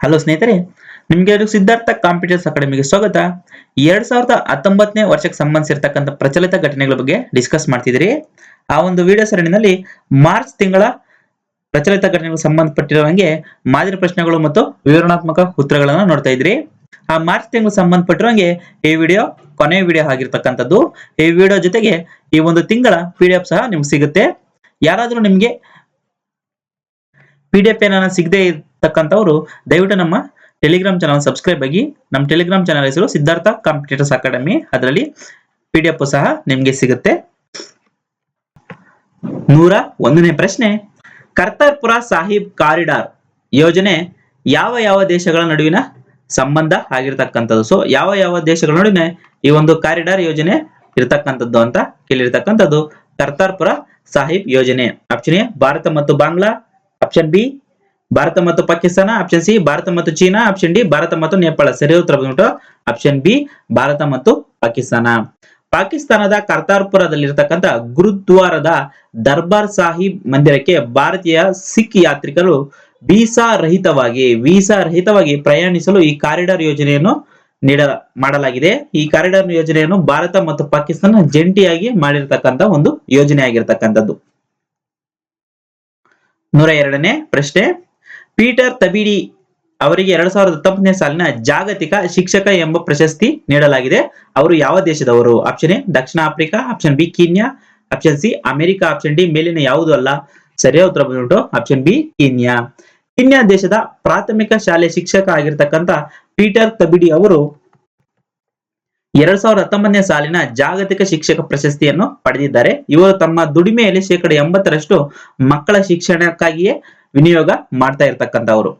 Hello ಸ್ನೇಹಿತರೆ, ನಿಮಗೆ Siddhartha competitors ಅಕಾಡೆಮಿಗೆ ಸ್ವಾಗತ. ಎರಡ್ ಸಾವಿರದ ಹತ್ತೊಂಬತ್ತನೇ ವರ್ಷಕ್ಕೆ ಸಂಬಂಧಿಸಿರ್ತಕ್ಕಂಥ ಪ್ರಚಲಿತ ಘಟನೆಗಳ ಬಗ್ಗೆ ಡಿಸ್ಕಸ್ ಮಾಡ್ತಿದ್ರಿ ಆ ಒಂದು ವಿಡಿಯೋ ಸರಣಿನಲ್ಲಿ ಮಾರ್ಚ್ ತಿಂಗಳ ಪ್ರಚಲಿತ ಘಟನೆಗಳಿಗೆ ಸಂಬಂಧಪಟ್ಟಿರೋ ಹಾಗೆ ಮಾದರಿ ಪ್ರಶ್ನೆಗಳು ಮತ್ತು ವಿವರಣಾತ್ಮಕ ಉತ್ತರಗಳನ್ನು ನೋಡ್ತಾ ಇದ್ರಿ ಆ ಮಾರ್ಚ್ ತಿಂಗಳು ಸಂಬಂಧಪಟ್ಟಿರೋ ಹಾಗೆ ಈ ವಿಡಿಯೋ ಕೊನೆ ವಿಡಿಯೋ ಆಗಿರ್ತಕ್ಕಂಥದ್ದು. ಈ ವಿಡಿಯೋ ಜೊತೆಗೆ ಈ ಒಂದು ತಿಂಗಳ ಪಿ ಸಹ ನಿಮ್ಗೆ ಸಿಗುತ್ತೆ. ಯಾರಾದರೂ ನಿಮ್ಗೆ ಪಿ ಡಿ ಎಫ್ ಏನಾರ ಸಿಗದೆ ಇರ್ತಕ್ಕಂಥವ್ರು ದಯವಿಟ್ಟು ನಮ್ಮ ಟೆಲಿಗ್ರಾಮ್ ಚಾನಲ್ ಸಬ್ಸ್ಕ್ರೈಬ್ ಆಗಿ, ನಮ್ಮ ಟೆಲಿಗ್ರಾಮ್ ಚಾನಲ್ ಹೆಸರು ಸಿದ್ಧಾರ್ಥ ಕಾಂಪಿಟೇಟರ್ಸ್ ಅಕಾಡೆಮಿ ಅದರಲ್ಲಿ ಪಿ ಡಿ ಎಫ್ ಸಹ ನಿಮ್ಗೆ ಸಿಗುತ್ತೆ. ನೂರ ಒಂದನೇ ಪ್ರಶ್ನೆ. ಕರ್ತಾರ್ಪುರ ಸಾಹಿಬ್ ಕಾರಿಡಾರ್ ಯೋಜನೆ ಯಾವ ಯಾವ ದೇಶಗಳ ನಡುವಿನ ಸಂಬಂಧ ಆಗಿರ್ತಕ್ಕಂಥದ್ದು? ಸೊ ಯಾವ ಯಾವ ದೇಶಗಳ ನಡುವಿನ ಈ ಒಂದು ಕಾರಿಡಾರ್ ಯೋಜನೆ ಇರತಕ್ಕಂಥದ್ದು ಅಂತ ಕೇಳಿರ್ತಕ್ಕಂಥದ್ದು ಕರ್ತಾರ್ಪುರ ಸಾಹಿಬ್ ಯೋಜನೆ. ಆಪ್ಷನ್ ಎ ಭಾರತ ಮತ್ತು ಬಾಂಗ್ಲಾ. ಆಪ್ಷನ್ ಬಿ ಭಾರತ ಮತ್ತು ಪಾಕಿಸ್ತಾನ ಆಪ್ಷನ್ ಸಿ ಭಾರತ ಮತ್ತು ಚೀನಾ ಆಪ್ಷನ್ ಡಿ ಭಾರತ ಮತ್ತು ನೇಪಾಳ. ಸರಿ ಉತ್ತರ ಬಂದ್ಬಿಟ್ಟು ಆಪ್ಷನ್ ಬಿ ಭಾರತ ಮತ್ತು ಪಾಕಿಸ್ತಾನ. ಪಾಕಿಸ್ತಾನದ ಕರ್ತಾರ್ಪುರದಲ್ಲಿರ್ತಕ್ಕಂಥ ಗುರುದ್ವಾರದ ದರ್ಬಾರ್ ಸಾಹಿಬ್ ಮಂದಿರಕ್ಕೆ ಭಾರತೀಯ ಸಿಖ್ ಯಾತ್ರಿಕರು ವೀಸಾ ರಹಿತವಾಗಿ ವೀಸಾ ರಹಿತವಾಗಿ ಪ್ರಯಾಣಿಸಲು ಈ ಕಾರಿಡಾರ್ ಯೋಜನೆಯನ್ನು ನೀಡ, ಮಾಡಲಾಗಿದೆ. ಈ ಕಾರಿಡಾರ್ ಯೋಜನೆಯನ್ನು ಭಾರತ ಮತ್ತು ಪಾಕಿಸ್ತಾನ ಜಂಟಿಯಾಗಿ ಮಾಡಿರ್ತಕ್ಕಂಥ ಒಂದು ಯೋಜನೆ ಆಗಿರ್ತಕ್ಕಂಥದ್ದು ನೂರ ಎರಡನೇ ಪ್ರಶ್ನೆ. ಪೀಟರ್ ತಬಿಡಿ ಅವರಿಗೆ ಎರಡ್ ಸಾವಿರದ ಹತ್ತೊಂಬತ್ತನೇ ಸಾಲಿನ ಜಾಗತಿಕ ಶಿಕ್ಷಕ ಎಂಬ ಪ್ರಶಸ್ತಿ ನೀಡಲಾಗಿದೆ. ಅವರು ಯಾವ ದೇಶದವರು? Option A, Dakshina Africa option B, Kenya option C, America option D, ಮೇಲಿನ ಯಾವುದು ಅಲ್ಲ? ಸರಿಯಾದ ಉತ್ತರ ಬಂದ್ಬಿಟ್ಟು ಆಪ್ಷನ್ ಬಿ, ಕೀನ್ಯಾ. ಕೀನ್ಯಾ ದೇಶದ ಪ್ರಾಥಮಿಕ ಶಾಲೆ ಶಿಕ್ಷಕ ಆಗಿರ್ತಕ್ಕಂಥ ಪೀಟರ್ ತಬಿಡಿ ಅವರು ಎರಡ್ ಸಾವಿರದ ಹತ್ತೊಂಬತ್ತನೇ ಸಾಲಿನ ಜಾಗತಿಕ ಶಿಕ್ಷಕ ಪ್ರಶಸ್ತಿಯನ್ನು ಪಡೆದಿದ್ದಾರೆ. ಇವರು ತಮ್ಮ ದುಡಿಮೆಯಲ್ಲಿ ಶೇಕಡ ಎಂಬತ್ತರಷ್ಟು ಮಕ್ಕಳ ಶಿಕ್ಷಣಕ್ಕಾಗಿಯೇ ವಿನಿಯೋಗ ಮಾಡ್ತಾ ಇರ್ತಕ್ಕಂಥವ್ರು.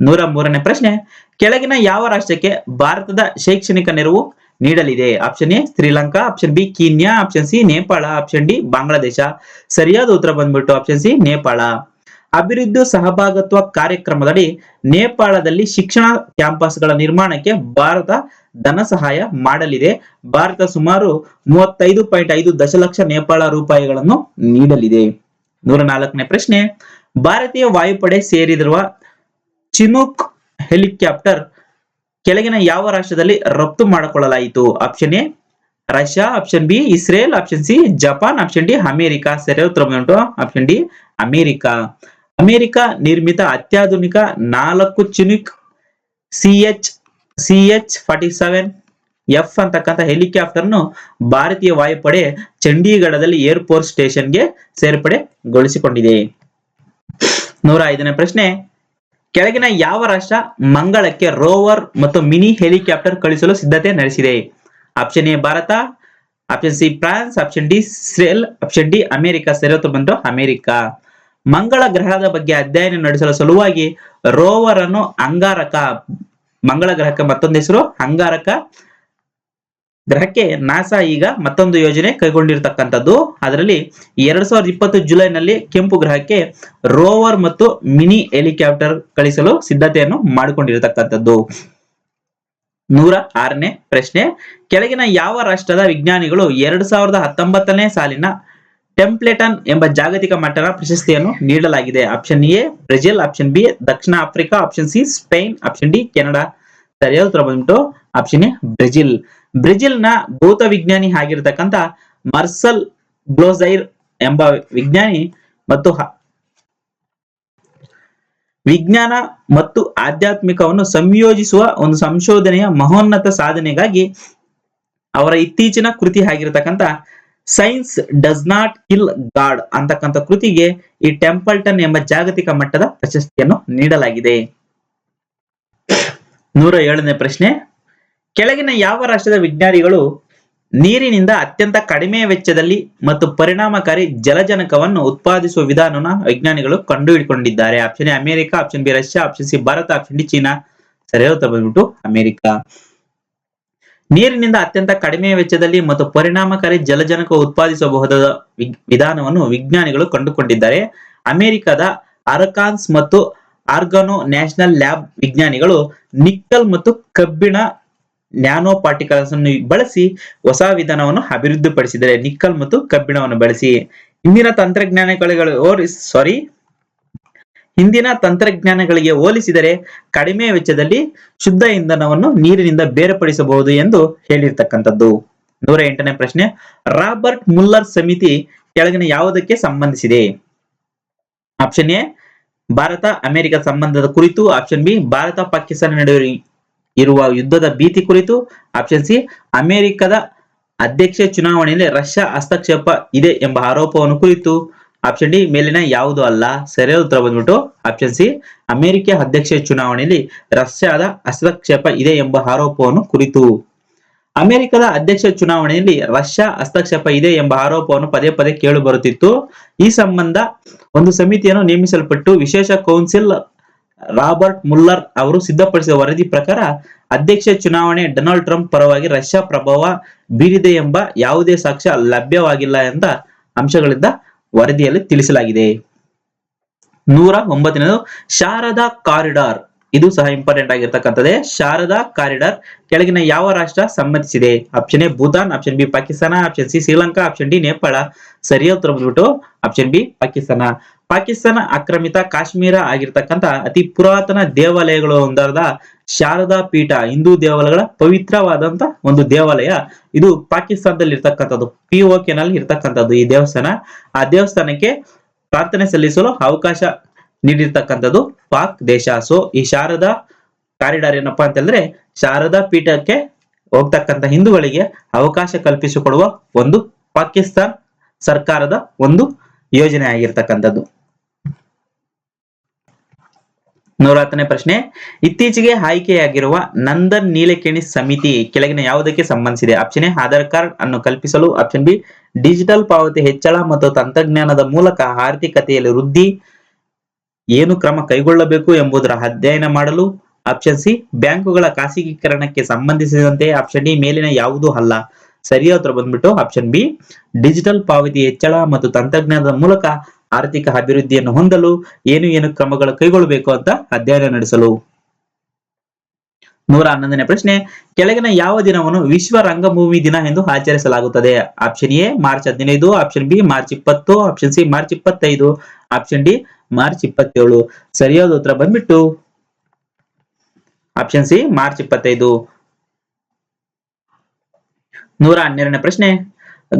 ನೂರ ಮೂರನೇ ಪ್ರಶ್ನೆ, ಕೆಳಗಿನ ಯಾವ ರಾಷ್ಟ್ರಕ್ಕೆ ಭಾರತದ ಶೈಕ್ಷಣಿಕ ನೆರವು ನೀಡಲಿದೆ? Option A Sri Lanka. Option B Kenya. Option C Nepal. Option D Bangladesh. ಸರಿಯಾದ ಉತ್ತರ ಬಂದ್ಬಿಟ್ಟು ಆಪ್ಷನ್ ಸಿ ನೇಪಾಳ. ಅಭಿವೃದ್ಧಿ ಸಹಭಾಗತ್ವ ಕಾರ್ಯಕ್ರಮದಡಿ ನೇಪಾಳದಲ್ಲಿ ಶಿಕ್ಷಣ ಕ್ಯಾಂಪಸ್ಗಳ ನಿರ್ಮಾಣಕ್ಕೆ ಭಾರತ ಧನ ಸಹಾಯ ಮಾಡಲಿದೆ. ಭಾರತ ಸುಮಾರು ಮೂವತ್ತೈದು ಪಾಯಿಂಟ್ ಐದು ದಶಲಕ್ಷ ನೇಪಾಳ ರೂಪಾಯಿಗಳನ್ನು ನೀಡಲಿದೆ. ನೂರ ನಾಲ್ಕನೇ ಪ್ರಶ್ನೆ, ಭಾರತೀಯ ವಾಯುಪಡೆ ಸೇರಿದಿರುವ ಚಿನೂಕ್ ಹೆಲಿಕಾಪ್ಟರ್ ಕೆಳಗಿನ ಯಾವ ರಾಷ್ಟ್ರದಲ್ಲಿ ರಫ್ತು ಮಾಡಿಕೊಳ್ಳಲಾಯಿತು? Option A, Russia. Option B, Israel. Option C, Japan. Option D, America. ಸರಿಯಾದ ಉತ್ತರ ಆಪ್ಷನ್ ಡಿ, ಅಮೆರಿಕ. ಅಮೆರಿಕ ನಿರ್ಮಿತ ಅತ್ಯಾಧುನಿಕ ನಾಲ್ಕು Chinook C H C H forty seven, F ಅಂತಕ್ಕಂಥ ಹೆಲಿಕಾಪ್ಟರ್ನು ಭಾರತೀಯ ವಾಯುಪಡೆ ಚಂಡೀಗಢದಲ್ಲಿ ಏರ್ಫೋರ್ಸ್ ಸ್ಟೇಷನ್ಗೆ ಸೇರ್ಪಡೆಗೊಳಿಸಿಕೊಂಡಿದೆ. ನೂರ ಐದನೇ ಪ್ರಶ್ನೆ, ಕೆಳಗಿನ ಯಾವ ರಾಷ್ಟ್ರ ಮಂಗಳಕ್ಕೆ ರೋವರ್ ಮತ್ತು ಮಿನಿ ಹೆಲಿಕಾಪ್ಟರ್ ಕಳಿಸಲು ಸಿದ್ಧತೆ ನಡೆಸಿದೆ? Option A Bharat, option C France, option D Israel option D America. ಸರಿಯಾದ ಬಂದು ಅಮೆರಿಕ. ಮಂಗಳ ಗ್ರಹದ ಬಗ್ಗೆ ಅಧ್ಯಯನ ನಡೆಸಲು ಸಲುವಾಗಿ ರೋವರ್ ಅನ್ನು ಅಂಗಾರಕ. ಮಂಗಳ ಗ್ರಹಕ್ಕೆ ಮತ್ತೊಂದು ಹೆಸರು, ಅಂಗಾರಕ. ಗ್ರಹಕ್ಕೆ ನಾಸಾ ಈಗ ಮತ್ತೊಂದು ಯೋಜನೆ ಕೈಗೊಂಡಿರ್ತಕ್ಕಂಥದ್ದು. ಅದರಲ್ಲಿ ಎರಡ್ ಸಾವಿರದ ಇಪ್ಪತ್ತು ಜುಲೈನಲ್ಲಿ ಕೆಂಪು ಗ್ರಹಕ್ಕೆ ರೋವರ್ ಮತ್ತು ಮಿನಿ ಹೆಲಿಕಾಪ್ಟರ್ ಕಳಿಸಲು ಸಿದ್ಧತೆಯನ್ನು ಮಾಡಿಕೊಂಡಿರತಕ್ಕಂಥದ್ದು. ನೂರ ಆರನೇ ಪ್ರಶ್ನೆ, ಕೆಳಗಿನ ಯಾವ ರಾಷ್ಟ್ರದ ವಿಜ್ಞಾನಿಗಳು ಎರಡ್ ಸಾವಿರದ ಹತ್ತೊಂಬತ್ತನೇ ಸಾಲಿನ ಟೆಂಪ್ಲೆಟನ್ ಎಂಬ ಜಾಗತಿಕ ಮಟ್ಟದ ಪ್ರಶಸ್ತಿಯನ್ನು ನೀಡಲಾಗಿದೆ. Option A Brazil option B Dakshina Africa option C Spain option D Canada ಸರಿಯಾದ ಉತ್ತರ ಬಂದ್ಬಿಟ್ಟು? ಆಪ್ಷನ್ ಎ ಬ್ರೆಜಿಲ್ನ ಭೌತ ವಿಜ್ಞಾನಿ ಆಗಿರತಕ್ಕಂತ ಮರ್ಸಲ್ ಬ್ಲೋಸೈರ್ ಎಂಬ ವಿಜ್ಞಾನಿ ಮತ್ತು ವಿಜ್ಞಾನ ಮತ್ತು ಆಧ್ಯಾತ್ಮಿಕವನ್ನು ಸಂಯೋಜಿಸುವ ಒಂದು ಸಂಶೋಧನೆಯ ಮಹೋನ್ನತ ಸಾಧನೆಗಾಗಿ ಅವರ ಇತ್ತೀಚಿನ ಕೃತಿ ಆಗಿರತಕ್ಕಂತ science does not kill God ಅಂತಕ್ಕಂಥ ಕೃತಿಗೆ ಈ ಟೆಂಪಲ್ಟನ್ ಎಂಬ ಜಾಗತಿಕ ಮಟ್ಟದ ಪ್ರಶಸ್ತಿಯನ್ನು ನೀಡಲಾಗಿದೆ. ನೂರ ಏಳನೇ ಪ್ರಶ್ನೆ. ಕೆಳಗಿನ ಯಾವ ರಾಷ್ಟ್ರದ ವಿಜ್ಞಾನಿಗಳು ನೀರಿನಿಂದ ಅತ್ಯಂತ ಕಡಿಮೆ ವೆಚ್ಚದಲ್ಲಿ ಮತ್ತು ಪರಿಣಾಮಕಾರಿ ಜಲಜನಕವನ್ನು ಉತ್ಪಾದಿಸುವ ವಿಧಾನವನ್ನು ವಿಜ್ಞಾನಿಗಳು ಕಂಡುಹಿಡಿಕೊಂಡಿದ್ದಾರೆ. Option A America option B Russia option C Bharat option D China. ಸರಿಯಾದ ಬಂದ್ಬಿಟ್ಟು ಅಮೆರಿಕ. ನೀರಿನಿಂದ ಅತ್ಯಂತ ಕಡಿಮೆ ವೆಚ್ಚದಲ್ಲಿ ಮತ್ತು ಪರಿಣಾಮಕಾರಿ ಜಲಜನಕ ಉತ್ಪಾದಿಸಬಹುದಾದ ವಿಧಾನವನ್ನು ವಿಜ್ಞಾನಿಗಳು ಕಂಡುಕೊಂಡಿದ್ದಾರೆ. ಅಮೆರಿಕದ ಅರಕಾನ್ಸ್ ಮತ್ತು ಆರ್ಗಾನೋ ನ್ಯಾಷನಲ್ ಲ್ಯಾಬ್ ವಿಜ್ಞಾನಿಗಳು ನಿಕ್ಕಲ್ ಮತ್ತು ಕಬ್ಬಿಣ ನ್ಯಾನೋ ಪಾರ್ಟಿಕಲ್ಸ್ ಅನ್ನು ಬಳಸಿ ಹೊಸ ವಿಧಾನವನ್ನು ಅಭಿವೃದ್ಧಿಪಡಿಸಿದ್ದಾರೆ. ನಿಕ್ಕಲ್ ಮತ್ತು ಕಬ್ಬಿಣವನ್ನು ಬಳಸಿ. ಇಂದಿನ ತಂತ್ರಜ್ಞಾನಗಳು ಸಾರಿ ಹಿಂದಿನ ತಂತ್ರಜ್ಞಾನಗಳಿಗೆ ಹೋಲಿಸಿದರೆ ಕಡಿಮೆ ವೆಚ್ಚದಲ್ಲಿ ಶುದ್ಧ ಇಂಧನವನ್ನು ನೀರಿನಿಂದ ಬೇರ್ಪಡಿಸಬಹುದು ಎಂದು ಹೇಳಿರ್ತಕ್ಕಂಥದ್ದು. ನೂರ ಎಂಟನೇ ಪ್ರಶ್ನೆ, ರಾಬರ್ಟ್ ಮುಲ್ಲರ್ ಸಮಿತಿ ಕೆಳಗಿನ ಯಾವುದಕ್ಕೆ ಸಂಬಂಧಿಸಿದೆ? ಆಪ್ಷನ್ ಎ, ಭಾರತ, ಅಮೆರಿಕ ಸಂಬಂಧದ ಕುರಿತು. ಆಪ್ಷನ್ ಬಿ, ಭಾರತ, ಪಾಕಿಸ್ತಾನ ನಡುವೆ ಇರುವ ಯುದ್ಧದ ಭೀತಿ ಕುರಿತು. ಆಪ್ಷನ್ ಸಿ, ಅಮೆರಿಕದ ಅಧ್ಯಕ್ಷ ಚುನಾವಣೆಯಲ್ಲಿ ರಷ್ಯಾ ಹಸ್ತಕ್ಷೇಪ ಇದೆ ಎಂಬ ಆರೋಪವನ್ನು ಕುರಿತು. ಆಪ್ಷನ್ ಡಿ ಮೇಲಿನ ಯಾವುದು ಅಲ್ಲ? ಸರಿಯಾದ ಉತ್ತರ ಬಂದ್ಬಿಟ್ಟು ಆಪ್ಷನ್ ಸಿ ಅಮೆರಿಕ ಅಧ್ಯಕ್ಷ ಚುನಾವಣೆಯಲ್ಲಿ ರಷ್ಯಾದ ಹಸ್ತಕ್ಷೇಪ ಇದೆ ಎಂಬ ಆರೋಪವನ್ನು ಕುರಿತು. ಅಮೆರಿಕದ ಅಧ್ಯಕ್ಷ ಚುನಾವಣೆಯಲ್ಲಿ ರಷ್ಯಾ ಹಸ್ತಕ್ಷೇಪ ಇದೆ ಎಂಬ ಆರೋಪವನ್ನು ಪದೇ ಪದೇ ಕೇಳು ಬರುತ್ತಿತ್ತು. ಈ ಸಂಬಂಧ ಒಂದು ಸಮಿತಿಯನ್ನು ನೇಮಿಸಲ್ಪಟ್ಟು ವಿಶೇಷ ಕೌನ್ಸಿಲ್ ರಾಬರ್ಟ್ ಮುಲ್ಲರ್ ಅವರು ಸಿದ್ಧಪಡಿಸಿದ ವರದಿ ಪ್ರಕಾರ ಅಧ್ಯಕ್ಷ ಚುನಾವಣೆ ಡೊನಾಲ್ಡ್ ಟ್ರಂಪ್ ಪರವಾಗಿ ರಷ್ಯಾ ಪ್ರಭಾವ ಬೀರಿದೆ ಎಂಬ ಯಾವುದೇ ಸಾಕ್ಷ್ಯ ಲಭ್ಯವಾಗಿಲ್ಲ ಎಂದ ಅಂಶಗಳಿಂದ ವರದಿಯಲ್ಲಿ ತಿಳಿಸಲಾಗಿದೆ. ನೂರ ಒಂಬತ್ತನೇದು ಶಾರದಾ ಕಾರಿಡಾರ್. ಇದು ಸಹ ಇಂಪಾರ್ಟೆಂಟ್ ಆಗಿರ್ತಕ್ಕಂಥದ್ದೇ. ಶಾರದಾ ಕಾರಿಡಾರ್ ಕೆಳಗಿನ ಯಾವ ರಾಷ್ಟ್ರ ಸಮ್ಮತಿಸಿದೆ option A Bhutan option B Pakistan option C Sri Lanka option D Nepal. ಸರಿಯಾದ ಉತ್ತರ ಆಪ್ಷನ್ ಬಿ ಪಾಕಿಸ್ತಾನ. ಪಾಕಿಸ್ತಾನ ಆಕ್ರಮಿತ ಕಾಶ್ಮೀರ ಆಗಿರ್ತಕ್ಕಂಥ ಅತಿ ಪುರಾತನ ದೇವಾಲಯಗಳು ಒಂದಾದ ಶಾರದಾ ಪೀಠ, ಹಿಂದೂ ದೇವಾಲಯಗಳ ಪವಿತ್ರವಾದಂತ ಒಂದು ದೇವಾಲಯ. ಇದು ಪಾಕಿಸ್ತಾನದಲ್ಲಿ ಇರ್ತಕ್ಕಂಥದ್ದು ಪಿ ನಲ್ಲಿ ಇರ್ತಕ್ಕಂಥದ್ದು ಈ ದೇವಸ್ಥಾನ. ಆ ದೇವಸ್ಥಾನಕ್ಕೆ ಪ್ರಾರ್ಥನೆ ಸಲ್ಲಿಸಲು ಅವಕಾಶ ನೀಡಿರ್ತಕ್ಕಂಥದ್ದು ಪಾಕ್ ದೇಶ. ಸೊ ಈ ಶಾರದಾ ಕಾರಿಡಾರ್ ಏನಪ್ಪಾ ಅಂತಂದ್ರೆ, ಶಾರದಾ ಪೀಠಕ್ಕೆ ಹೋಗ್ತಕ್ಕಂಥ ಹಿಂದೂಗಳಿಗೆ ಅವಕಾಶ ಕಲ್ಪಿಸಿಕೊಡುವ ಒಂದು ಪಾಕಿಸ್ತಾನ್ ಸರ್ಕಾರದ ಒಂದು ಯೋಜನೆ ಆಗಿರ್ತಕ್ಕಂಥದ್ದು ನೂರ ಹತ್ತನೇ ಪ್ರಶ್ನೆ. ಇತ್ತೀಚೆಗೆ ಆಯ್ಕೆಯಾಗಿರುವ ನಂದನ್ ನೀಲಕೇಣಿ ಸಮಿತಿ ಕೆಳಗಿನ ಯಾವುದಕ್ಕೆ ಸಂಬಂಧಿಸಿದೆ? ಆಪ್ಷನ್ ಎ, ಆಧಾರ್ ಕಾರ್ಡ್ ಅನ್ನು ಕಲ್ಪಿಸಲು. ಆಪ್ಷನ್ ಬಿ, ಡಿಜಿಟಲ್ ಪಾವತಿ ಹೆಚ್ಚಳ ಮತ್ತು ತಂತ್ರಜ್ಞಾನದ ಮೂಲಕ ಆರ್ಥಿಕತೆಯಲ್ಲಿ ವೃದ್ಧಿ ಏನು ಕ್ರಮ ಕೈಗೊಳ್ಳಬೇಕು ಎಂಬುದರ ಅಧ್ಯಯನ ಮಾಡಲು. ಆಪ್ಷನ್ ಸಿ, ಬ್ಯಾಂಕುಗಳ ಖಾಸಗೀಕರಣಕ್ಕೆ ಸಂಬಂಧಿಸಿದಂತೆ. ಆಪ್ಷನ್ ಡಿ, ಮೇಲಿನ ಯಾವುದು ಅಲ್ಲ. ಸರಿಯಾದ ಬಂದ್ಬಿಟ್ಟು. ಆಪ್ಷನ್ ಬಿ, ಡಿಜಿಟಲ್ ಪಾವತಿ ಹೆಚ್ಚಳ ಮತ್ತು ತಂತ್ರಜ್ಞಾನದ ಮೂಲಕ ಆರ್ಥಿಕ ಅಭಿವೃದ್ಧಿಯನ್ನು ಹೊಂದಲು ಏನು ಏನು ಕ್ರಮಗಳು ಕೈಗೊಳ್ಳಬೇಕು ಅಂತ ಅಧ್ಯಯನ ನಡೆಸಲು. ನೂರ ಹನ್ನೊಂದನೇ ಪ್ರಶ್ನೆ, ಕೆಳಗಿನ ಯಾವ ದಿನವನ್ನು ವಿಶ್ವ ರಂಗಭೂಮಿ ದಿನ ಎಂದು ಆಚರಿಸಲಾಗುತ್ತದೆ? ಆಪ್ಷನ್ ಎ ಮಾರ್ಚ್ ಹದಿನೈದು ಆಪ್ಷನ್ ಬಿ ಮಾರ್ಚ್ ಇಪ್ಪತ್ತು ಆಪ್ಷನ್ ಸಿ ಮಾರ್ಚ್ ಇಪ್ಪತ್ತೈದು ಆಪ್ಷನ್ ಡಿ ಮಾರ್ಚ್ ಇಪ್ಪತ್ತೇಳು. ಸರಿಯಾದ ಉತ್ತರ ಬಂದ್ಬಿಟ್ಟು ಆಪ್ಷನ್ ಸಿ ಮಾರ್ಚ್ ಇಪ್ಪತ್ತೈದು. ನೂರ ಹನ್ನೆರಡನೇ ಪ್ರಶ್ನೆ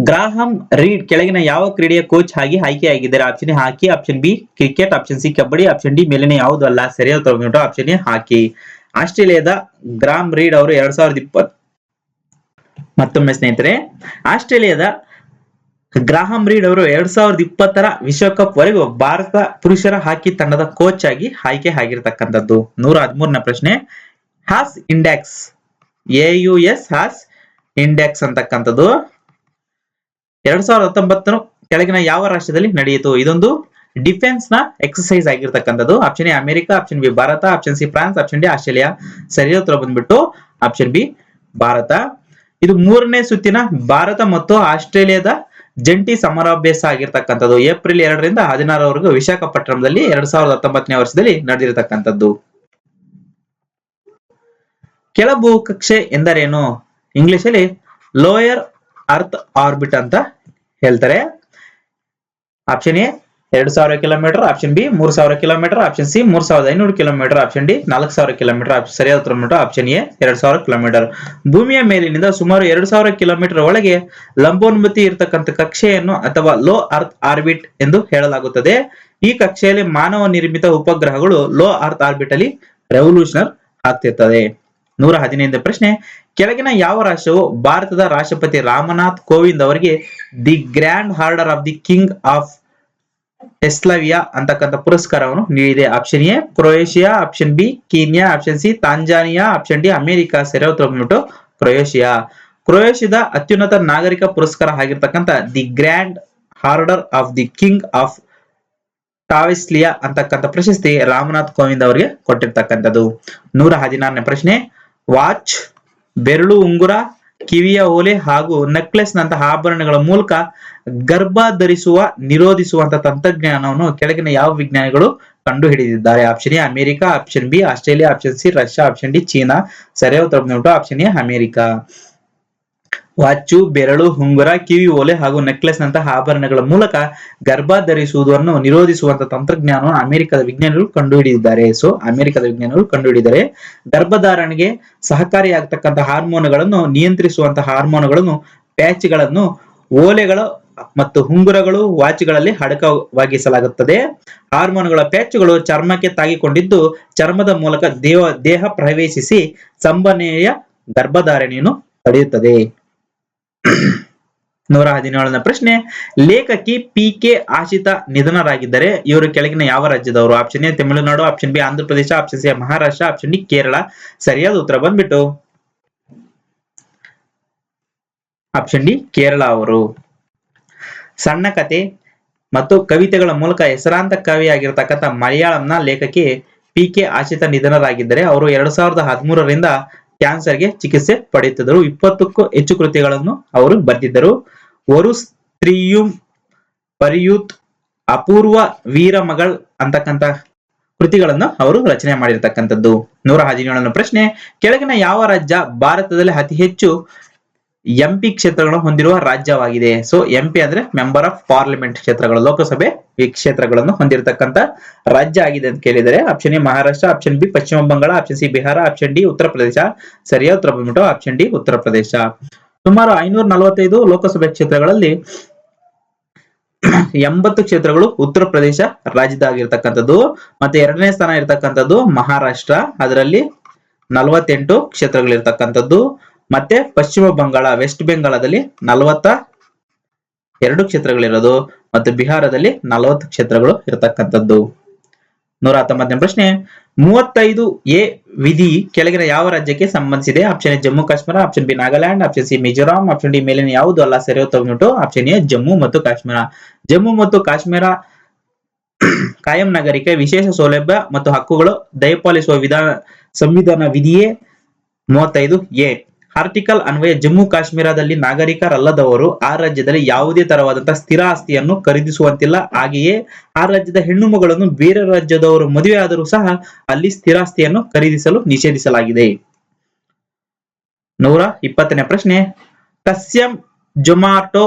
ಗ್ರಾಹಂ ರೀಡ್ ಕೆಳಗಿನ ಯಾವ ಕ್ರೀಡೆಯ ಕೋಚ್ ಆಗಿ ಆಯ್ಕೆಯಾಗಿದ್ದಾರೆ? Option A hockey option B cricket option C kabaddi option D ಮೇಲಿನ ಯಾವುದು ಅಲ್ಲ? ಸರಿಯಾದ ಉತ್ತರ ಆಪ್ಷನ್ ಎ ಹಾಕಿ. ಆಸ್ಟ್ರೇಲಿಯಾದ ಗ್ರಾಮ್ ರೀಡ್ ಅವರು ಎರಡ್ ಸಾವಿರದ ಇಪ್ಪತ್ ಮತ್ತೊಮ್ಮೆ ಸ್ನೇಹಿತರೆ, ಆಸ್ಟ್ರೇಲಿಯಾದ ಗ್ರಾಹಂ ರೀಡ್ ಅವರು ಎರಡ್ ಸಾವಿರದ ಇಪ್ಪತ್ತರ ವಿಶ್ವಕಪ್ ವರೆಗೂ ಭಾರತ ಪುರುಷರ ಹಾಕಿ ತಂಡದ ಕೋಚ್ ಆಗಿ ಆಯ್ಕೆ ಆಗಿರತಕ್ಕಂಥದ್ದು. ನೂರ ಹದಿಮೂರನೇ ಪ್ರಶ್ನೆ AUSINDEX? A U S AUSINDEX ಅಂತಕ್ಕಂಥದ್ದು. ಎರಡ್ ಸಾವಿರದ ಹತ್ತೊಂಬತ್ತರ ಕೆಳಗಿನ ಯಾವ ರಾಷ್ಟ್ರದಲ್ಲಿ ನಡೆಯಿತು? ಇದೊಂದು ಡಿಫೆನ್ಸ್ನ ಎಕ್ಸರ್ಸೈಸ್ ಆಗಿರ್ತಕ್ಕಂಥದ್ದು. Option A America, option B Bharat, option C France, option D Australia. ಸರಿಯಾದ ಉತ್ತರ ಬಂದ್ಬಿಟ್ಟು ಆಪ್ಷನ್ ಬಿ ಭಾರತ. ಇದು ಮೂರನೇ ಸುತ್ತಿನ ಭಾರತ ಮತ್ತು ಆಸ್ಟ್ರೇಲಿಯಾದ ಜಂಟಿ ಸಮರಾಭ್ಯಾಸ ಆಗಿರ್ತಕ್ಕಂಥದ್ದು. ಏಪ್ರಿಲ್ ಎರಡರಿಂದ ಹದಿನಾರವರೆಗೂ ವಿಶಾಖಪಟ್ಟಣದಲ್ಲಿ ಎರಡ್ ಸಾವಿರದ ಹತ್ತೊಂಬತ್ತನೇ ವರ್ಷದಲ್ಲಿ ನಡೆದಿರತಕ್ಕಂಥದ್ದು. ಕೆಳಭೂ ಕಕ್ಷೆ ಎಂದರೇನು? ಇಂಗ್ಲಿಷ್ ಅಲ್ಲಿ ಲೋಯರ್ ಅರ್ತ್ ಆರ್ಬಿಟ್ ಅಂತ ಹೇಳ್ತಾರೆ. ಆಪ್ಷನ್ ಎ, ಎರಡು ಸಾವಿರ ಕಿಲೋಮೀಟರ್ ಆಪ್ಷನ್ ಬಿ, ಮೂರ್ ಸಾವಿರ ಕಿಲೋಮೀಟರ್ ಆಪ್ಷನ್ ಸಿ, ಮೂರ್ ಸಾವಿರದ ಐನೂರು ಕಿಲೋಮೀಟರ್ ಆಪ್ಷನ್ ಡಿ, ನಾಲ್ಕು ಸಾವಿರ ಕಿಲೋಮೀಟರ್ ಸರಿಯಾದ ಉತ್ತರ ಆಪ್ಷನ್ ಎ, ಎರಡ್ ಸಾವಿರ ಕಿಲೋಮೀಟರ್ ಭೂಮಿಯ ಮೇಲಿನಿಂದ ಸುಮಾರು ಎರಡು ಸಾವಿರ ಕಿಲೋಮೀಟರ್ ಒಳಗೆ ಲಂಬೋನ್ಮತಿ ಇರತಕ್ಕಂಥ ಕಕ್ಷೆಯನ್ನು ಅಥವಾ ಲೋ ಅರ್ತ್ ಆರ್ಬಿಟ್ ಎಂದು ಹೇಳಲಾಗುತ್ತದೆ. ಈ ಕಕ್ಷೆಯಲ್ಲಿ ಮಾನವ ನಿರ್ಮಿತ ಉಪಗ್ರಹಗಳು ಲೋ ಅರ್ತ್ ಆರ್ಬಿಟ್ ಅಲ್ಲಿ ರೆವಲ್ಯೂಷನರ್ ಆಗ್ತಿರ್ತದೆ. ನೂರ ಹದಿನೈದು ಪ್ರಶ್ನೆ ಕೆಳಗಿನ ಯಾವ ರಾಷ್ಟ್ರವು ಭಾರತದ ರಾಷ್ಟ್ರಪತಿ ರಾಮನಾಥ್ ಕೋವಿಂದ್ ಅವರಿಗೆ the grand order of the king of ಎಸ್ಲವಿಯಾ ಅಂತಕ್ಕಂಥ ಪುರಸ್ಕಾರವನ್ನು ನೀಡಿದೆ. Option A, Croatia. Option B, Kenya. Option C, Tanzania. Option D, America. ಸರಿ ಬಂದ್ಬಿಟ್ಟು ಕ್ರೊಯೇಷಿಯಾ. ಕ್ರೊಯೇಷಿಯಾದ ಅತ್ಯುನ್ನತ ನಾಗರಿಕ ಪುರಸ್ಕಾರ ಆಗಿರ್ತಕ್ಕಂಥ the grand order of the king of ಟಾವಿಸ್ಲಿಯಾ ಅಂತಕ್ಕಂಥ ಪ್ರಶಸ್ತಿ ರಾಮನಾಥ್ ಕೋವಿಂದ್ ಅವರಿಗೆ ಕೊಟ್ಟಿರ್ತಕ್ಕಂಥದ್ದು. ನೂರ ಹದಿನಾರನೇ ಪ್ರಶ್ನೆ, ವಾಚ್ ಬೆರಳು, ಉಂಗುರ, ಕಿವಿಯ ಓಲೆ ಹಾಗೂ ನೆಕ್ಲೆಸ್ ನಂತಹ ಆಭರಣಗಳ ಮೂಲಕ ಗರ್ಭ ಧರಿಸುವ ನಿರೋಧಿಸುವಂತ ತಂತ್ರಜ್ಞಾನವನ್ನು ಕೆಳಗಿನ ಯಾವ ವಿಜ್ಞಾನಿಗಳು ಕಂಡು ಹಿಡಿದಿದ್ದಾರೆ option A, America option B, Australia option C, Russia option D, China, ಸರಿಯಾದ ಉತ್ತರ ಆಪ್ಷನ್ ಎ, ಅಮೆರಿಕ. ವಾಚು, ಬೆರಳು ಹುಂಗುರ ಕಿವಿ ಓಲೆ ಹಾಗೂ ನೆಕ್ಲೆಸ್ ನಂತಹ ಆಭರಣಗಳ ಮೂಲಕ ಗರ್ಭ ಧರಿಸುವುದನ್ನು ನಿರೋಧಿಸುವಂತ ತಂತ್ರಜ್ಞಾನವನ್ನು ಅಮೆರಿಕದ ವಿಜ್ಞಾನಿಗಳು ಕಂಡುಹಿಡಿದಿದ್ದಾರೆ. ಸೊ ಅಮೆರಿಕದ ವಿಜ್ಞಾನಿಗಳು ಕಂಡುಹಿಡಿದರೆ ಗರ್ಭಧಾರಣೆಗೆ ಸಹಕಾರಿಯಾಗತಕ್ಕಂತಹ ಹಾರ್ಮೋನ್ಗಳನ್ನು ನಿಯಂತ್ರಿಸುವಂತಹ ಹಾರ್ಮೋನ್ಗಳನ್ನು ಪ್ಯಾಚ್ಗಳನ್ನು ಓಲೆಗಳು ಮತ್ತು ಹುಂಗುರಗಳು ವಾಚ್ಗಳಲ್ಲಿ ಹಡಕವಾಗಿಸಲಾಗುತ್ತದೆ ಹಾರ್ಮೋನ್ಗಳ ಪ್ಯಾಚ್ಗಳು ಚರ್ಮಕ್ಕೆ ತಾಗಿಕೊಂಡಿದ್ದು ಚರ್ಮದ ಮೂಲಕ ದೇಹ ದೇಹ ಪ್ರವೇಶಿಸಿ ಸಂಭನೆಯ ಗರ್ಭಧಾರಣೆಯನ್ನು ತಡೆಯುತ್ತದೆ. ನೂರ ಹದಿನೇಳನೇ ಪ್ರಶ್ನೆ, ಲೇಖಕಿ ಪಿ ಕೆ ಆಶಿತಾ ನಿಧನರಾಗಿದ್ದರೆ ಇವರು ಕೆಳಗಿನ ಯಾವ ರಾಜ್ಯದವರು? Option A Tamil Nadu option B Andhra Pradesh option C Maharashtra option D Kerala. ಸರಿಯಾದ ಉತ್ತರ ಬಂದ್ಬಿಟ್ಟು. ಆಪ್ಷನ್ ಡಿ ಕೇರಳ ಅವರು. ಸಣ್ಣ ಕತೆ ಮತ್ತು ಕವಿತೆಗಳ ಮೂಲಕ ಹೆಸರಾಂತ ಕವಿಯಾಗಿರ್ತಕ್ಕಂಥ ಮಲಯಾಳಂನ ಲೇಖಕಿ ಪಿ ಕೆ ಆಶಿತಾ ನಿಧನರಾಗಿದ್ದರೆ ಅವರು ಎರಡು ಸಾವಿರದ ಹದಿಮೂರರಿಂದ ಕ್ಯಾನ್ಸರ್ಗೆ ಚಿಕಿತ್ಸೆ ಪಡೆಯುತ್ತಿದ್ದರು. ಇಪ್ಪತ್ತಕ್ಕೂ ಹೆಚ್ಚು ಕೃತಿಗಳನ್ನು ಅವರು ಬರೆದಿದ್ದರು. ವರು ಸ್ತ್ರೀಯುಂ ಪರಿಯೂತ್ ಅಪೂರ್ವ ವೀರ ಮಗಳ್ ಅಂತಕ್ಕಂತ ಕೃತಿಗಳನ್ನು ಅವರು ರಚನೆ ಮಾಡಿರ್ತಕ್ಕಂಥದ್ದು. ನೂರ ಹದಿನೇಳನೇ ಪ್ರಶ್ನೆ, ಕೆಳಗಿನ ಯಾವ ರಾಜ್ಯ ಭಾರತದಲ್ಲಿ ಅತಿ ಹೆಚ್ಚು ಎಂಪಿ ಕ್ಷೇತ್ರಗಳನ್ನು ಹೊಂದಿರುವ ರಾಜ್ಯವಾಗಿದೆ. ಸೊ ಎಂಪಿ ಅಂದ್ರೆ ಮೆಂಬರ್ ಆಫ್ ಪಾರ್ಲಿಮೆಂಟ್ ಕ್ಷೇತ್ರಗಳು, ಲೋಕಸಭೆ ಈ ಕ್ಷೇತ್ರಗಳನ್ನು ಹೊಂದಿರತಕ್ಕಂತ ರಾಜ್ಯ ಆಗಿದೆ ಅಂತ ಕೇಳಿದರೆ option A Maharashtra option B Paschim Bangal option C Bihar option D Uttar Pradesh. ಸರಿಯಾದ ಉತ್ತರ ಬಂದ್ಬಿಟ್ಟು ಆಪ್ಷನ್ ಡಿ ಉತ್ತರ ಪ್ರದೇಶ. ಸುಮಾರು ಐನೂರ ನಲವತ್ತೈದು ಲೋಕಸಭೆ ಕ್ಷೇತ್ರಗಳಲ್ಲಿ ಎಂಬತ್ತು ಕ್ಷೇತ್ರಗಳು ಉತ್ತರ ಪ್ರದೇಶ ರಾಜ್ಯದಾಗಿರ್ತಕ್ಕಂಥದ್ದು. ಮತ್ತೆ ಎರಡನೇ ಸ್ಥಾನ ಇರತಕ್ಕಂಥದ್ದು ಮಹಾರಾಷ್ಟ್ರ. ಅದರಲ್ಲಿ ನಲವತ್ತೆಂಟು ಕ್ಷೇತ್ರಗಳಿರ್ತಕ್ಕಂಥದ್ದು. ಮತ್ತೆ ಪಶ್ಚಿಮ ಬಂಗಾಳ ವೆಸ್ಟ್ ಬೆಂಗಾಳದಲ್ಲಿ ನಲವತ್ತ ಎರಡು ಕ್ಷೇತ್ರಗಳಿರೋದು ಮತ್ತು ಬಿಹಾರದಲ್ಲಿ ನಲವತ್ತು ಕ್ಷೇತ್ರಗಳು ಇರತಕ್ಕಂಥದ್ದು. ನೂರ ಹತ್ತೊಂಬತ್ತನೇ ಪ್ರಶ್ನೆ, ಮೂವತ್ತೈದು ಎ ವಿಧಿ ಕೆಳಗಿನ ಯಾವ ರಾಜ್ಯಕ್ಕೆ ಸಂಬಂಧಿಸಿದೆ? Option A Jammu Kashmir option B Nagaland option C Mizoram option D ಮೇಲಿನ ಯಾವುದು ಅಲ್ಲ ಸರಿ ತಗೊಂಡ್ಬಿಟ್ಟು ಆಪ್ಷನ್ ಎ ಜಮ್ಮು ಮತ್ತು ಕಾಶ್ಮೀರ. ಜಮ್ಮು ಮತ್ತು ಕಾಶ್ಮೀರ ಕಾಯಂ ನಾಗರಿಕ, ವಿಶೇಷ ಸೌಲಭ್ಯ ಮತ್ತು ಹಕ್ಕುಗಳು ದಯಪಾಲಿಸುವ ವಿಧಾನ ಸಂವಿಧಾನ ವಿಧಿಯೇ ಮೂವತ್ತೈದು ಎ. ಆರ್ಟಿಕಲ್ ಅನ್ವಯ ಜಮ್ಮು ಕಾಶ್ಮೀರದಲ್ಲಿ ನಾಗರಿಕರಲ್ಲದವರು ಆ ರಾಜ್ಯದಲ್ಲಿ ಯಾವುದೇ ತರವಾದಂತಹ ಸ್ಥಿರ ಆಸ್ತಿಯನ್ನು ಖರೀದಿಸುವಂತಿಲ್ಲ. ಹಾಗೆಯೇ ಆ ರಾಜ್ಯದ ಹೆಣ್ಣುಮಗಳನ್ನು ಬೇರೆ ರಾಜ್ಯದವರು ಮದುವೆ ಆದರೂ ಸಹ ಅಲ್ಲಿ ಸ್ಥಿರಾಸ್ತಿಯನ್ನು ಖರೀದಿಸಲು ನಿಷೇಧಿಸಲಾಗಿದೆ. ನೂರ ಇಪ್ಪತ್ತನೇ ಪ್ರಶ್ನೆ. ಕಸ್ಯಂ ಜೊಮಾಟೊ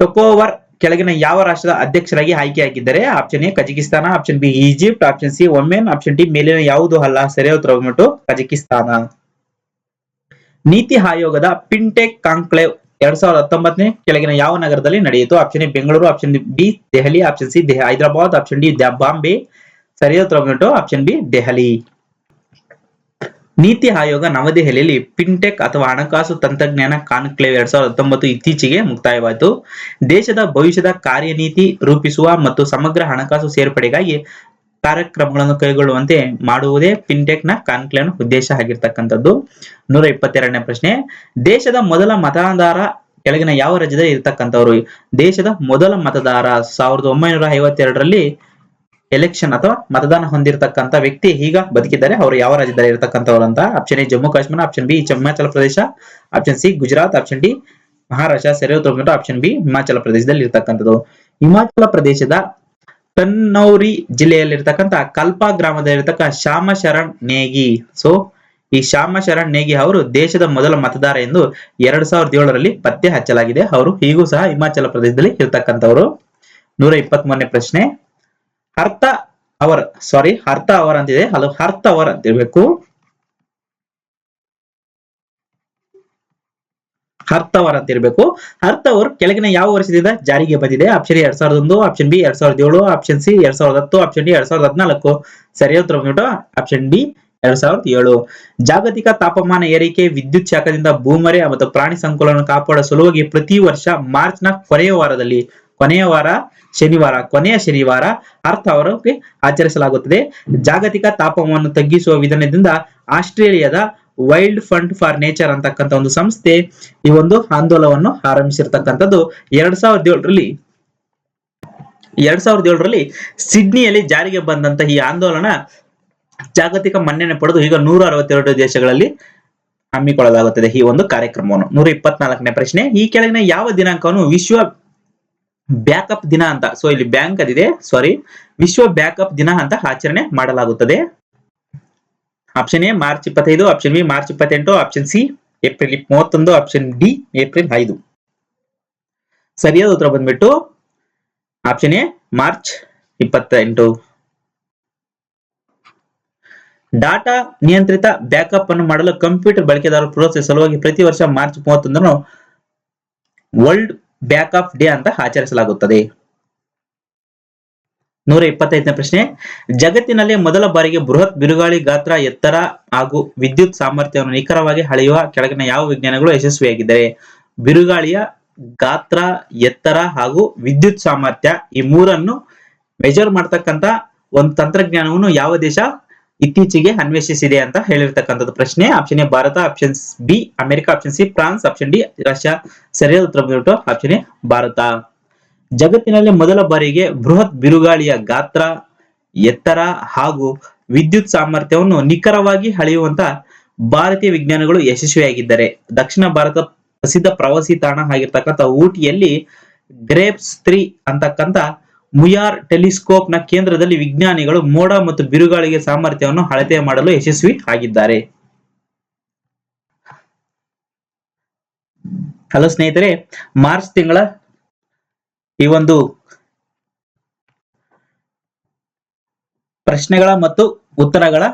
ಟೊಕೋವರ್ ಕೆಳಗಿನ ಯಾವ ರಾಷ್ಟ್ರದ ಅಧ್ಯಕ್ಷರಾಗಿ ಆಯ್ಕೆಯಾಗಿದ್ದಾರೆ option A Kazakhstan, option B Egypt, option C Oman, option D ಮೇಲಿನ ಯಾವುದು ಅಲ್ಲ. ಸರಿಯಾದ ಉತ್ತರ ಬಂದ್ಬಿಟ್ಟು ಕಜಕಿಸ್ತಾನ. ನೀತಿ ಆಯೋಗದ ಪಿಂಟೆಕ್ ಕಾಂಕ್ಲೇವ್ ಎರಡ್ ಸಾವಿರದ ಹತ್ತೊಂಬತ್ತನೇ ಕೆಳಗಿನ ಯಾವ ನಗರದಲ್ಲಿ ನಡೆಯಿತು? Option A Bengaluru option B Delhi option C Hyderabad option D Bombay. ಸರಿಯಾದ ಉತ್ತರ ಆಪ್ಷನ್ ಬಿ ದೆಹಲಿ. ನೀತಿ ಆಯೋಗ ನವದೆಹಲಿಯಲ್ಲಿ ಪಿಂಟೆಕ್ ಅಥವಾ ಹಣಕಾಸು ತಂತ್ರಜ್ಞಾನ ಕಾನ್ಕ್ಲೇವ್ ಎರಡ್ ಸಾವಿರದ ಹತ್ತೊಂಬತ್ತು ಇತ್ತೀಚೆಗೆ ಮುಕ್ತಾಯವಾಯಿತು. ದೇಶದ ಭವಿಷ್ಯದ ಕಾರ್ಯನೀತಿ ರೂಪಿಸುವ ಮತ್ತು ಸಮಗ್ರ ಹಣಕಾಸು ಸೇರ್ಪಡೆಗಾಗಿ ಕಾರ್ಯಕ್ರಮಗಳನ್ನು ಕೈಗೊಳ್ಳುವಂತೆ ಮಾಡುವುದೇ ಫಿನ್ಟೆಕ್ನ ಕಾನ್ಕ್ಲೇವ್ ಉದ್ದೇಶ ಆಗಿರ್ತಕ್ಕಂಥದ್ದು. ನೂರ ಇಪ್ಪತ್ತೆರಡನೇ ಪ್ರಶ್ನೆ, ದೇಶದ ಮೊದಲ ಮತದಾರ ಕೆಳಗಿನ ಯಾವ ರಾಜ್ಯದಲ್ಲಿ ಇರ್ತಕ್ಕಂಥವ್ರು? ದೇಶದ ಮೊದಲ ಮತದಾರ ಸಾವಿರದ ಒಂಬೈನೂರ ಐವತ್ತೆರಡರಲ್ಲಿ ಎಲೆಕ್ಷನ್ ಅಥವಾ ಮತದಾನ ಹೊಂದಿರತಕ್ಕಂತ ವ್ಯಕ್ತಿ ಈಗ ಬದುಕಿದ್ದಾರೆ. ಅವರು ಯಾವ ರಾಜ್ಯದಲ್ಲಿ ಇರತಕ್ಕಂಥವ್ರು ಅಂತ? Option A Jammu Kashmir option B Himachal Pradesh option C Gujarat option D Maharashtra ಸರಿ ಉತ್ತರ ಆಪ್ಷನ್ ಬಿ ಹಿಮಾಚಲ ಪ್ರದೇಶದಲ್ಲಿ ಇರ್ತಕ್ಕಂಥದ್ದು ಹಿಮಾಚಲ ಪ್ರದೇಶದ ಕನ್ನೌರಿ ಜಿಲ್ಲೆಯಲ್ಲಿರ್ತಕ್ಕಂಥ ಕಲ್ಪ ಗ್ರಾಮದಲ್ಲಿರ್ತಕ್ಕ ಶ್ಯಾಮ ಶರಣ್ ನೇಗಿ. ಸೊ ಈ ಶ್ಯಾಮ ಶರಣ್ ನೇಗಿ ಅವರು ದೇಶದ ಮೊದಲ ಮತದಾರ ಎಂದು ಎರಡ್ ಸಾವಿರದ ಏಳರಲ್ಲಿ ಪತ್ತೆ ಹಚ್ಚಲಾಗಿದೆ. ಅವರು ಈಗೂ ಸಹ ಹಿಮಾಚಲ ಪ್ರದೇಶದಲ್ಲಿ ಇರ್ತಕ್ಕಂಥವ್ರು. ನೂರ ಇಪ್ಪತ್ತ್ ಮೂರನೇ ಪ್ರಶ್ನೆ. ಅರ್ಥ ಅವರ್ ಸಾರಿ ಅರ್ಥ ಅವರ್ ಅಂತಿದೆ. ಅದು ಅರ್ಥ ಅವರ್ ಅಂತ ಅವರ್ ಅಂತ ಇರಬೇಕು. ಹರ್ತವರ್ ಕೆಳಗಿನ ಯಾವ ವರ್ಷದಿಂದ ಜಾರಿಗೆ ಬಂದಿದೆ. ಆಪ್ಷನ್ ಎರಡ್ ಸಾವಿರದ ಒಂದು ಆಪ್ಷನ್ ಬಿ ಎರಡ್ ಸಾವಿರದ ಏಳು ಆಪ್ಷನ್ ಸಿ ಎರಡ್ ಸಾವಿರದ ಹತ್ತು ಆಪ್ಷನ್ ಡಿ ಎರಡ್ ಸಾವಿರದ ಹದಿನಾಲ್ಕು. ಸರಿಯಾದ ಬಂದ್ಬಿಟ್ಟು? ಆಪ್ಷನ್ ಡಿ ಎರಡ್ ಸಾವಿರದ ಏಳು. ಜಾಗತಿಕ ತಾಪಮಾನ ಏರಿಕೆ ವಿದ್ಯುತ್ ಶಾಖದಿಂದ ಭೂಮರೆ ಮತ್ತು ಪ್ರಾಣಿ ಸಂಕುಲವನ್ನು ಕಾಪಾಡುವ ಸಲುವಾಗಿ ಪ್ರತಿ ವರ್ಷ ಮಾರ್ಚ್ನ ಕೊನೆಯ ವಾರದಲ್ಲಿ, ಕೊನೆಯ ವಾರ ಶನಿವಾರ, ಕೊನೆಯ ಶನಿವಾರ ಅರ್ಥ ಆಚರಿಸಲಾಗುತ್ತದೆ. ಜಾಗತಿಕ ತಾಪಮಾನವನ್ನು ತಗ್ಗಿಸುವ ವಿಧಾನದಿಂದ ಆಸ್ಟ್ರೇಲಿಯಾದ ವೈಲ್ಡ್ ಫಂಡ್ ಫಾರ್ ನೇಚರ್ ಅಂತಕ್ಕಂಥ ಒಂದು ಸಂಸ್ಥೆ ಈ ಒಂದು ಆಂದೋಲನವನ್ನು ಆರಂಭಿಸಿರ್ತಕ್ಕಂಥದ್ದು ಎರಡ್ ಸಾವಿರದ ಏಳರಲ್ಲಿ. ಎರಡ್ ಸಾವಿರದ ಏಳರಲ್ಲಿ ಸಿಡ್ನಿಯಲ್ಲಿ ಜಾರಿಗೆ ಬಂದಂತಹ ಈ ಆಂದೋಲನ ಜಾಗತಿಕ ಮನ್ನಣೆ ಪಡೆದು ಈಗ ನೂರ ಅರವತ್ತೆರಡು ದೇಶಗಳಲ್ಲಿ ಹಮ್ಮಿಕೊಳ್ಳಲಾಗುತ್ತದೆ ಈ ಒಂದು ಕಾರ್ಯಕ್ರಮವನ್ನು. ನೂರ ಇಪ್ಪತ್ನಾಲ್ಕನೇ ಪ್ರಶ್ನೆ, ಈ ಕೆಳಗಿನ ಯಾವ ದಿನಾಂಕವನ್ನು ವಿಶ್ವ ಬ್ಯಾಕಪ್ ದಿನ ಅಂತ, ಸೊ ಇಲ್ಲಿ ಬ್ಯಾಂಕ್ ಅದಿದೆ ಸಾರಿ ವಿಶ್ವ ಬ್ಯಾಕಪ್ ದಿನ ಅಂತ ಆಚರಣೆ ಮಾಡಲಾಗುತ್ತದೆ. ಆಪ್ಷನ್ ಎ ಮಾರ್ಚ್ ಇಪ್ಪತ್ತೈದು. ಆಪ್ಷನ್ ಬಿ ಮಾರ್ಚ್ ಇಪ್ಪತ್ತೆಂಟು. ಆಪ್ಷನ್ ಸಿ ಏಪ್ರಿಲ್ ಮೂವತ್ತೊಂದು. ಆಪ್ಷನ್ ಡಿ ಏಪ್ರಿಲ್ ಐದು. ಸರಿಯಾದ ಉತ್ತರ ಬಂದ್ಬಿಟ್ಟು ಆಪ್ಷನ್ ಎ ಮಾರ್ಚ್ ಇಪ್ಪತ್ತೆಂಟು. ಡಾಟಾ ನಿಯಂತ್ರಿತ ಬ್ಯಾಕಪ್ ಅನ್ನು ಮಾಡಲು ಕಂಪ್ಯೂಟರ್ ಬಳಕೆದಾರರು ಪ್ರೋತ್ಸಾಹ ಸಲುವಾಗಿ ಪ್ರತಿ ವರ್ಷ ಮಾರ್ಚ್ ಮೂವತ್ತೊಂದನ್ನು ವರ್ಲ್ಡ್ ಬ್ಯಾಕಪ್ ಡೇ ಅಂತ ಆಚರಿಸಲಾಗುತ್ತದೆ. ನೂರ ಇಪ್ಪತ್ತೈದನೇ ಪ್ರಶ್ನೆ. ಜಗತ್ತಿನಲ್ಲಿ ಮೊದಲ ಬಾರಿಗೆ ಬೃಹತ್ ಬಿರುಗಾಳಿ ಗಾತ್ರ, ಎತ್ತರ ಹಾಗೂ ವಿದ್ಯುತ್ ಸಾಮರ್ಥ್ಯವನ್ನು ನಿಖರವಾಗಿ ಅಳೆಯುವ ಕೆಳಗಿನ ಯಾವ ವಿಜ್ಞಾನಿಗಳು ಯಶಸ್ವಿಯಾಗಿದ್ದಾರೆ? ಬಿರುಗಾಳಿಯ ಗಾತ್ರ, ಎತ್ತರ ಹಾಗೂ ವಿದ್ಯುತ್ ಸಾಮರ್ಥ್ಯ ಈ ಮೂರನ್ನು ಮೆಜರ್ ಮಾಡ್ತಕ್ಕಂತ ಒಂದು ತಂತ್ರಜ್ಞಾನವನ್ನು ಯಾವ ದೇಶ ಇತ್ತೀಚೆಗೆ ಅನ್ವೇಷಿಸಿದೆ ಅಂತ ಹೇಳಿರ್ತಕ್ಕಂಥದ್ದು ಪ್ರಶ್ನೆ. Option A Bharat option B America option C France option D Russia. ಸರಿಯಾದ ಉತ್ತರ ಬಂದ್ಬಿಟ್ಟು ಆಪ್ಷನ್ ಎ ಭಾರತ. ಜಗತ್ತಿನಲ್ಲಿ ಮೊದಲ ಬಾರಿಗೆ ಬೃಹತ್ ಬಿರುಗಾಳಿಯ ಗಾತ್ರ, ಎತ್ತರ ಹಾಗೂ ವಿದ್ಯುತ್ ಸಾಮರ್ಥ್ಯವನ್ನು ನಿಖರವಾಗಿ ಅಳೆಯುವಂತ ಭಾರತೀಯ ವಿಜ್ಞಾನಿಗಳು ಯಶಸ್ವಿಯಾಗಿದ್ದಾರೆ. ದಕ್ಷಿಣ ಭಾರತ ಪ್ರಸಿದ್ಧ ಪ್ರವಾಸಿ ತಾಣ ಆಗಿರ್ತಕ್ಕಂಥ ಊಟಿಯಲ್ಲಿ ಗ್ರೇಪ್ಸ್ ತ್ರೀ ಅಂತಕ್ಕಂಥ ಮುಯಾರ್ ಟೆಲಿಸ್ಕೋಪ್ನ ಕೇಂದ್ರದಲ್ಲಿ ವಿಜ್ಞಾನಿಗಳು ಮೋಡ ಮತ್ತು ಬಿರುಗಾಳಿಗೆ ಸಾಮರ್ಥ್ಯವನ್ನು ಅಳತೆ ಮಾಡಲು ಯಶಸ್ವಿ ಆಗಿದ್ದಾರೆ. ಹಲೋ ಸ್ನೇಹಿತರೆ, ಮಾರ್ಚ್ ತಿಂಗಳ ಈ ಒಂದು ಪ್ರಶ್ನೆಗಳ ಮತ್ತು ಉತ್ತರಗಳ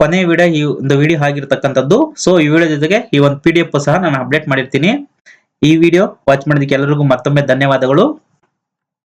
ಕೊನೆ ವಿಡಿಯೋ ಈ ಒಂದು ವಿಡಿಯೋ ಆಗಿರ್ತಕ್ಕಂಥದ್ದು. ಸೊ ಈ ವಿಡಿಯೋ ಜೊತೆಗೆ ಈ ಒಂದು ಪಿ ಸಹ ನಾನು ಅಪ್ಡೇಟ್ ಮಾಡಿರ್ತೀನಿ. ಈ ವಿಡಿಯೋ ವಾಚ್ ಮಾಡಿದಕ್ಕೆ ಎಲ್ಲರಿಗೂ ಮತ್ತೊಮ್ಮೆ ಧನ್ಯವಾದಗಳು.